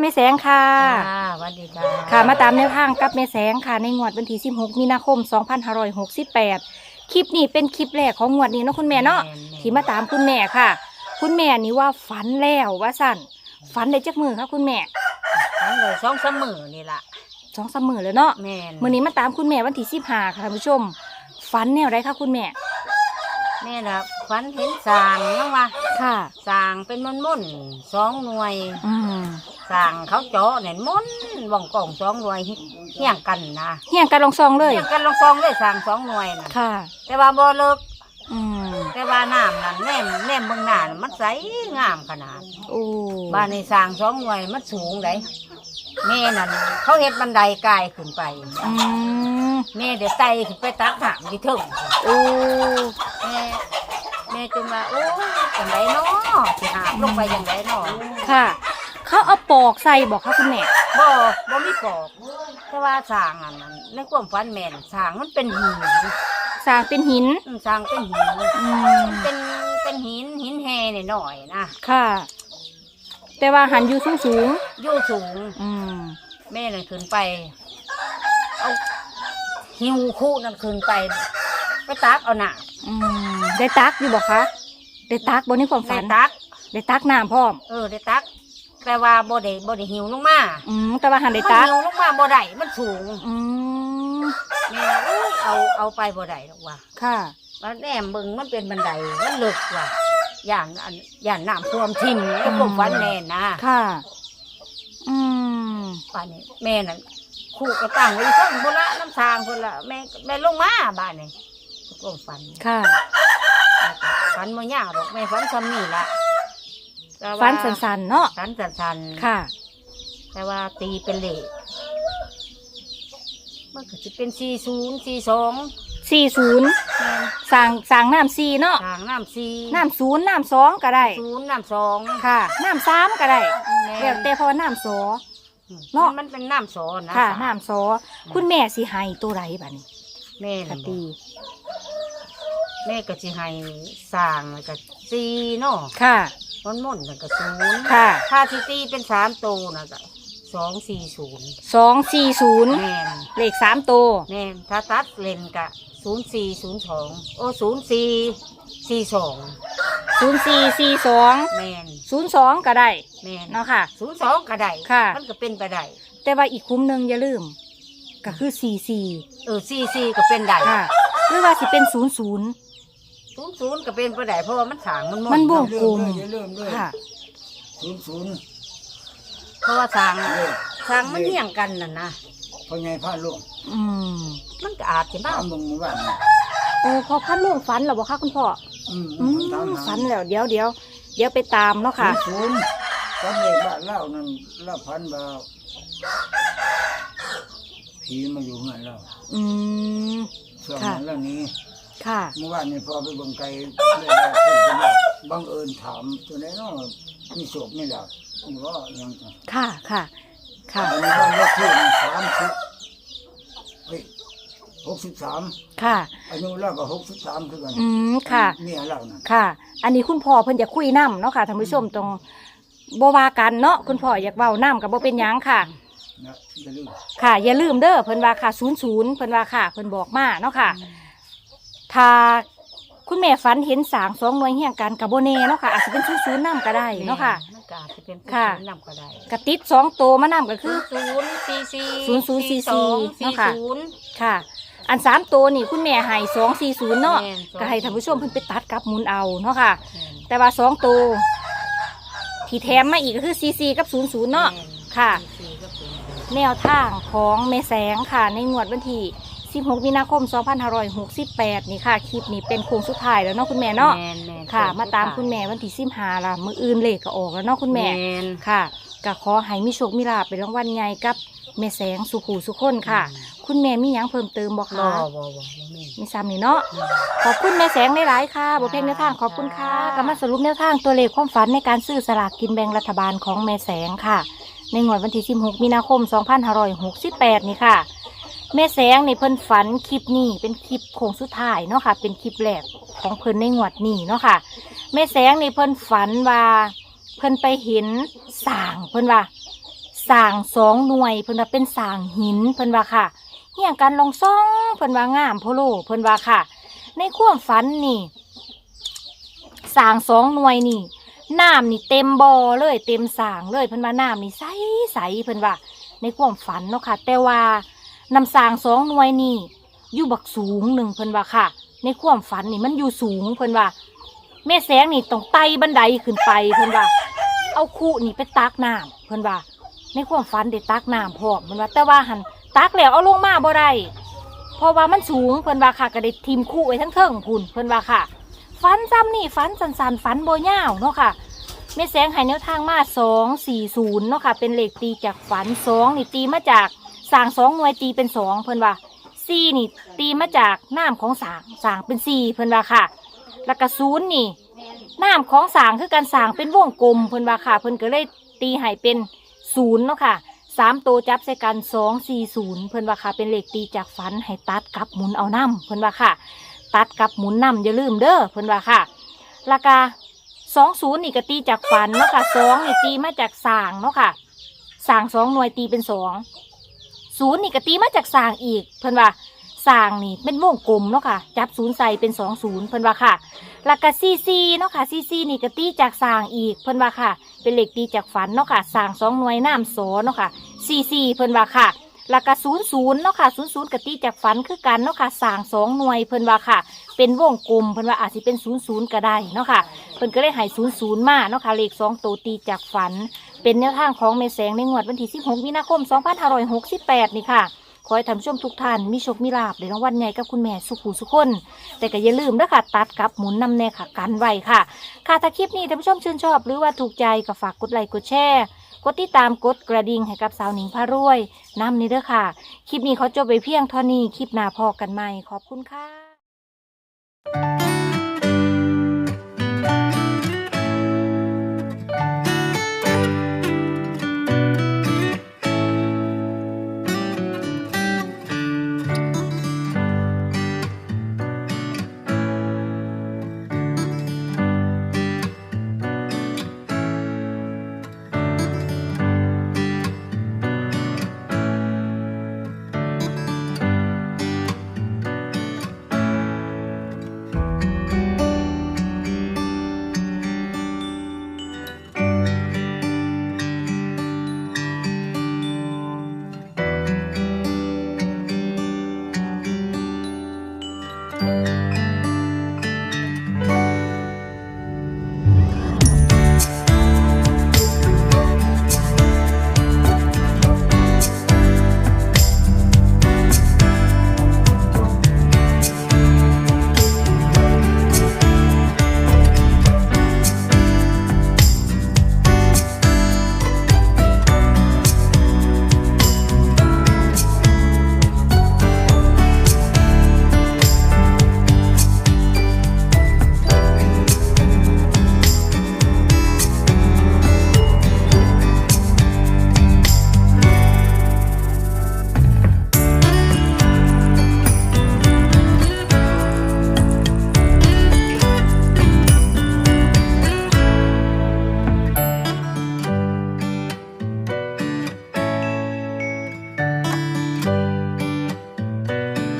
แม่แสงค่ะ ค่ะสวัสดีค่ะค่ะมาตามแนวทางกับแม่แสงค่ะในงวดวันที่16มีนาคม 2568 คลิปนี้เป็นคลิปแรกของงวดนี้เนาะคุณแม่เนาะที่มาตามคุณแม่ค่ะ คุณแม่นี่ว่าฝันแล้วว่าสั่นฝันได้จักมือค่ะคุณแม่ทั้งเลยสองสามมือนี่ล่ะสองสามมือเลยเนาะแม่นมื้อนี้มาตามคุณแม่วันที่15ค่ะท่านผู้ชมฝันแนวไรคะคุณแม่แม่น่ะฝันเห็นสางนังว่าค่ะ สางเป็นมุ่นมุ่นๆสองหน่วยอืม สางเขาเจาะเนี่ยมุ่นว่องกล่องสองหน่วยเฮี้ยงกันนะเฮียงกันลองซองเลย เฮี้ยงกันลงซองเลยสางสองหน่วยนะค่ะ แต่ว่าบ่เลิกอืมแต่ว่าน้ำนั่นแนมแนมเบิ่งหน้าน่ะมันใสงามขนาด โอ้บ้านในสางสองหน่วยมันสูงเลยแม่นั่นเขาเฮ็ดบันไดกายขึ้นไปอืมแม่เดี๋ยวไต่ขึ้นไปตักน้ำที่ถึงโอ้แม่แม่จึงว่าโอ้จังไรเนาะสิหาบลงไปจังไรเนาะค่ะ เขาเอาปอกใส่บอกค่ะคุณแม่บ่บ่มีปอกแต่ว่าสร้างอันนั้นในความฝันแม่นสร้างมันเป็นหินสร้างเป็นหินอืมสร้างเป็นหินอืมเป็นเป็นหินหินแห่หน่อยๆนะค่ะ แต่ว่าหันอยู่สูงสูงอยู่สูงๆอืมแม่นั่นขึ้นไป เอาหิวคู่นั่นขึ้นไปไปตักเอาหนาอืมได้ตักอยู่บอกคะได้ตักบนนี้ความได้ฝันตัก ได้ตักน้ำพร้อม เออได้ตัก แต่ว่าบ่ได้บ่ได้หิวลงมาอืมแต่ว่าหันได้มันตักหิวลงมาบ่ได้มันสูงอืมแม่ว่าอุ๊ยเอาเอาไปบ่ได้หรอกว่ะค่ะ มันแอมเบิ่งมันเป็นบันไดมันลึกว่ะอย่างอันอย่างน้ำท่วมทิ่มแล้วผมวันแม่นะค่ะ อืมป่านนี้แม่น่ะคู่กระตั้งไว้ซ่อนพุ่นละน้ำทางพุ่นละแม่แม่ลงมาบ้านนี่ผมฝันค่ะ ฝันบ่ยากหรอกแม่ฝันซ้ำนี่ละ แต่ว่าฝันสันๆเนาะฝันสันๆค่ะ แต่ว่าตีเป็นเลขมันก็จะเป็นสี่ศูนย์สี่สองสี่ศูนย์แม่นสั่งสั่งน้ำสี่เนาะทางน้ำสี่น้ำศูนย์น้ำสองก็ได้ศูนย์น้ำสองค่ะ น้ำสามก็ได้แม่นแล้วแต่พอน้ำสอเนาะเนาะมันเป็นน้ำโซนนะค่ะสาน้ำสอคุณแม่สิให้ตัวไรบ้านี้แม่คน่ะตีแม่ก็สิให้สร้างแล้วก็ซีเนาะค่ะ มันม่นแล้วก็ศูนย์ค่ะ ถ้าสิตีเป็นสามตัวนะก็สองสี่ศูนย์สองสี่ศูนย์แม่นเลขสามตัวแม่นถ้าตัดเลนกะศูนย์สี่ศูนย์สองโอ้ศูนย์สี่สี่สองศูนย์สี่สี่สองแม่นศูนย์สองก็ได้แม่นเนาะค่ะ ศูนย์สองก็ได้ค่ะ มันก็เป็นไปได้แต่ว่าอีกคุ้มหนึ่งอย่าลืม ก็คือสี่สี่เออสี่สี่ก็เป็นได้ค่ะ หรือว่าสิเป็นศูนย์ศูนย์ ศูนย์ศูนย์ก็เป็นไปได้เพราะว่ามันสร้างมันมันบ่เาะกลุ่มอย่าเริ่มด้วยค่ะ ศูนย์ศูนย์เพราะว่าสร้างเลยสร้างมันเหี่ยงกันน่ะนะพ่อใหญ่พาลูกอืมมันก็อาจจะบ้าตามมึงหมู่บ้านนี่โอ้พอพันล่วงฝันเหรอบอกค่ะคุณพ่ออืมอืตามมหาฝันแล้วเดี๋ยวเดี๋ยวเดี๋ยวไปตามเนาะค่ะ ศูนย์ตอนเด็กบ้านเล่านั่นเล่าพันบ่าวผีมาอยู่เงินเราอืม ช่วงค่ะ นั้นเรื่องนี้ ค่ะเมื่อวานนี่พอไปเบิ่งไกลเลยได้พูดกันว่าบังเอิญถามตัวไหนเนาะมีโศกนี่แหละผมว่ายังไงค่ะค่ะค่ะอันนี้บ้านเลขที่สามสิบเฮ้ยหกสิบสามค่ะ อายุเราก็หกสิบสามคือกันอืมค่ะ เมียเรานั่นค่ะ อันนี้คุณพ่อเพิ่นอยากคุยน้ำเนาะค่ะท่านผู้ชมตรงบวากันเนาะคุณพ่ออยากเว้าน้ำกับบ่เป็นหยังค่ะ นะอย่าลืมค่ะ อย่าลืมเด้อเพิ่นว่าค่ะศูนย์ศูนย์เพิ่นว่าค่ะ เพิ่นบอกมาเนาะค่ะ ถ้าคุณแม่ฝันเห็นสางสองหน่วยเฮียงกันกับโบเน่เนาะค่ะ อาจจะเป็นศูนย์ศูนย์น้ำก็ได้เนาะค่ะ มันก็อาจจะเป็นค่ะ ศูนย์นำก็ได้กระติดสองตัวมานํก็คือศูนย์สี่สี่ศูนย์ศูนย์สี่สี่สี่เนาะค่ะ ศูนย์ค่ะ อันสามตัวนี่คุณแม่ให้สองสี่ศูนย์เนาะแม่นก็ให้ท่านผู้ชมเพิ่นไปตัดกับหมุนเอาเนาะค่ะแม่นแต่ว่าสองตัวที่แถมมาอีกก็คือซีซีกับศูนย์ศูนย์เนาะแม่นค่ะสี่ก็ศูนย์แนวทางของเมแสงค่ะ ในงวดวันที่ 16 มีนาคม 2568 นี่ค่ะ คลิปนี้เป็นโค้งสุดท้ายแล้วเนาะคุณแม่เนาะ แม่นแม่นค่ะ มาตามคุณแม่วันที่15ล่ะมืออื่นเลขก็ออกแล้วเนาะคุณแม่แม่ นค่ะก็ขอให้มีโชคมีลาภเป็นรางวัลใหญ่กับเมแสงสุขูสุขคนค่ะ คุณแม่มีหยังเพิ่มเติมบอกบ่คะบ่บ่บ่แม่น มีซ้ำนี่เนาะ ขอบคุณแม่แสงหลายๆค่ะบทเพลงแนวทางขอบคุณค่ะก็มาสรุปแนวทางตัวเลขความฝันในการซื้อสลากกินแบ่งรัฐบาลของแม่แสงค่ะ ในงวดวันที่ 16 มีนาคม 2568 นี่ค่ะ แม่แสงในเพิ่นฝันคลิปนี้เป็นคลิปโค้งสุดท้ายเนาะค่ะ เป็นคลิปแรกของเพิ่นในงวดนี้เนาะค่ะ แม่แสงในเพิ่นฝันว่าเพิ่นไปเห็นสางเพิ่นว่าสางสองหน่วยเพิ่นว่าเป็นสางหินเพิ่นว่าค่ะเฮียงกันลองซ่องเพิ่นว่างามโพโลเพิ่นว่าค่ะ ในความฝันนี่สางสองหน่วยนี่น้ำนี่เต็มบ่อเลยเต็มสางเลยเพิ่นว่าน้ำนี่ใสใสเพิ่นว่า ในความฝันเนาะค่ะ แต่ว่า น้ำสางสองหน่วยนี่อยู่บักสูงหนึ่งเพิ่นว่าค่ะ ในความฝันนี่มันอยู่สูงเพิ่นว่า แม่แสงนี่ต้องไต่บันไดขึ้นไปเพิ่นว่า เอาคู่นี่ไปตักน้ำเพิ่นว่า ในความฝันได้ตักน้ำพร้อมเพิ่นว่า แต่ว่าหันตักแล้วเอาลงมาบ่ได้เพราะว่ามันสูงเพิ่นว่าค่ะก็ได้ทิมคู่ไว้ทั้งเทิงพุ่นเพิ่นว่าค่ะฝันซ้ำนี่ฝันสันๆฝันบ่ยาวเนาะค่ะแม่แสงให้แนวทางมาสองสี่ศูนย์เนาะค่ะ เป็นเลขตีจากฝันสองนี่ตีมาจาก สางสองหน่วยตีเป็นสองเพิ่นว่าสี่นี่ ตีมาจากน้ำของสางสางเป็นสี่เพิ่นว่าค่ะ แล้วก็ศูนย์นี่น้ำของสางคือการสางเป็นวงกลมเพิ่นว่าค่ะ เพิ่นก็เลยตีให้เป็นศูนย์เนาะค่ะสามตัวจับใส่กันสองสี่ศูนย์เพิ่นว่าค่ะ เป็นเหลขตีจากฝันให้ตัดกับหมุนเอาน้ำเพิ่นว่าค่ะ ตัดกับหมุนน้ำอย่าลืมเด้อเพิ่นว่าค่ะแล้วก็สองศูนย์นี่ก็ตีจากฝันเนาะค่ะสองนี่ตีมาจากสางเนาะค่ะสางสองหน่วยตีเป็นสอง ศูนย์นี่ก็ตีมาจากสางอีก เพิ่นว่าสางนี่เป็นวงกลมเนาะค่ะ จับศูนย์ใส่เป็นสองศูนย์เพิ่นว่าค่ะแล้วก็ซีซีเนาะค่ะซีซีนี่ก็ตีจากสร้างอีก เพิ่นว่าค่ะ เป็นเหล็กตีจากฝันเนาะค่ะสร้างสองหน่วยน้ำโสเนาะค่ะซีซีเพิ่นว่าค่ะแล้วก็ศูนย์ศูนย์เนาะค่ะศูนย์ศูนย์ก็ตีจากฝันคือกันเนาะค่ะสร้างสองหน่วยเพิ่นว่าค่ะ เป็นวงกลมเพิ่นว่าอาจจะเป็นศูนย์ศูนย์ก็ได้เนาะค่ะ เพิ่นก็เลยให้ศูนย์ศูนย์มาเนาะค่ะเลขสองตัวตีจากฝัน เป็นแนวทางของเมแสงในงวดวันที่ 16 มีนาคม 2568 นี่ค่ะ ขอให้ท่านผู้ชมทุกท่านมีโชคมีลาภในรางวัลใหญ่กับคุณแม่สุขหูสุขคน แต่ก็อย่าลืมนะคะตัดกับหมุนนำแน่ค่ะกันไว้ค่ะ ค่ะถ้าคลิปนี้ท่านผู้ชมชื่นชอบ หรือว่าถูกใจก็ฝากกดไลค์กดแชร์กดติดตามกดกระดิ่งให้กับสาวหนิงพารวยนำนี้เด้อค่ะ คลิปนี้เขาจบไปเพียงเท่านี้คลิปหน้าพอกันใหม่ขอบคุณค่ะ